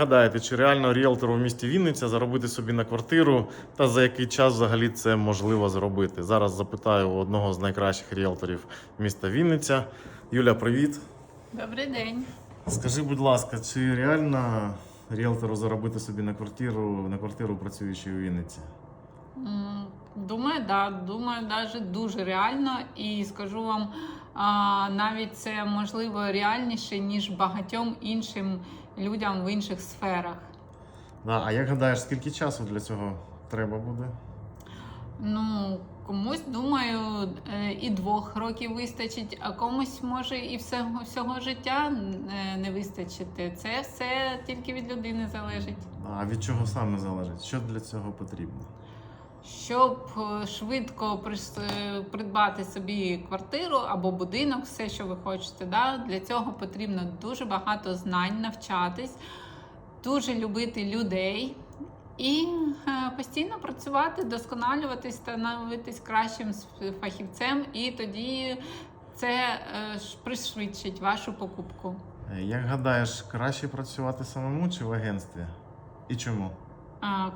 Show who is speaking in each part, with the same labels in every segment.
Speaker 1: Гадаєте, чи реально ріелтору в місті Вінниця заробити собі на квартиру, та за який час взагалі це можливо зробити? Зараз запитаю у одного з найкращих ріелторів міста Вінниця. Юля, привіт.
Speaker 2: Добрий день.
Speaker 1: Скажи, будь ласка, чи реально ріелтору заробити собі на квартиру, на квартиру працюючи у Вінниці?
Speaker 2: Думаю, да, думаю, даже дуже реально. І скажу вам, навіть це можливо реальніше, ніж багатьом іншим людям в інших сферах.
Speaker 1: А як гадаєш, скільки часу для цього треба буде?
Speaker 2: Ну, комусь, думаю, е, і двох років вистачить, а комусь може і всього, всього життя е, не вистачити. Це все тільки від людини залежить.
Speaker 1: А від чого саме залежить? Що для цього потрібно?
Speaker 2: Щоб е, швидко е, придбати собі квартиру або будинок, все, що ви хочете, да? для цього потрібно дуже багато знань, навчатись, дуже любити людей і е, постійно працювати, досконалюватись, становитись кращим фахівцем, і тоді це пришвидшить вашу покупку.
Speaker 1: Як гадаєш, краще працювати самому чи в агентстві? І чому?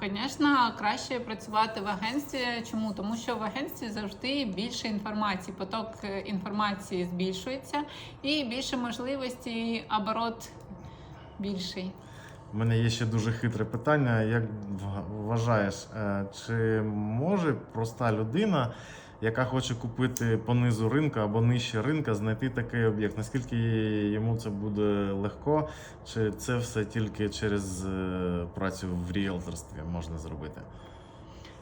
Speaker 2: Звісно, краще працювати в агентстві. Чому? Тому що в агентстві завжди більше інформації, поток е, інформації збільшується і більше можливостей, оборот більший.
Speaker 1: У мене є ще дуже хитре питання. Як вважаєш, е, чи може проста людина, яка хоче купити по низу ринку або нижче ринка, знайти такий об'єкт? Наскільки йому це буде легко? Чи це все тільки через е, працю в ріелторстві можна зробити?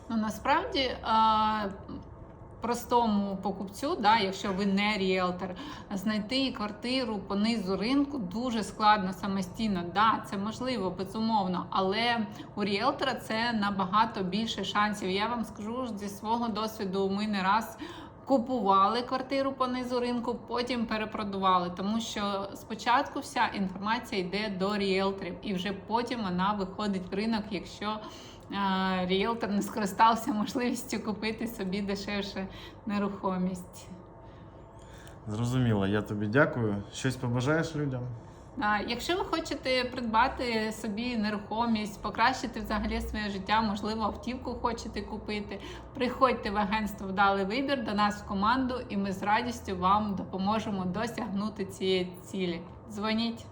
Speaker 2: Ну насправді а, простому покупцю, да, якщо ви не ріелтор, знайти квартиру по низу ринку дуже складно самостійно. Да, це можливо, безумовно, але у ріелтора це набагато більше шансів. Я вам скажу зі свого досвіду, ми не раз. Купували квартиру по низу ринку, потім перепродували, тому що спочатку вся інформація йде до ріелторів, і вже потім вона виходить в ринок, якщо а, ріелтор не скористався можливістю купити собі дешевше нерухомість.
Speaker 1: Зрозуміло, я тобі дякую. Щось побажаєш людям?
Speaker 2: Якщо ви хочете придбати собі нерухомість, покращити взагалі своє життя, можливо, автівку хочете купити, приходьте в агентство Вдалий вибір до нас в команду, і ми з радістю вам допоможемо досягнути цієї цілі. Дзвоніть.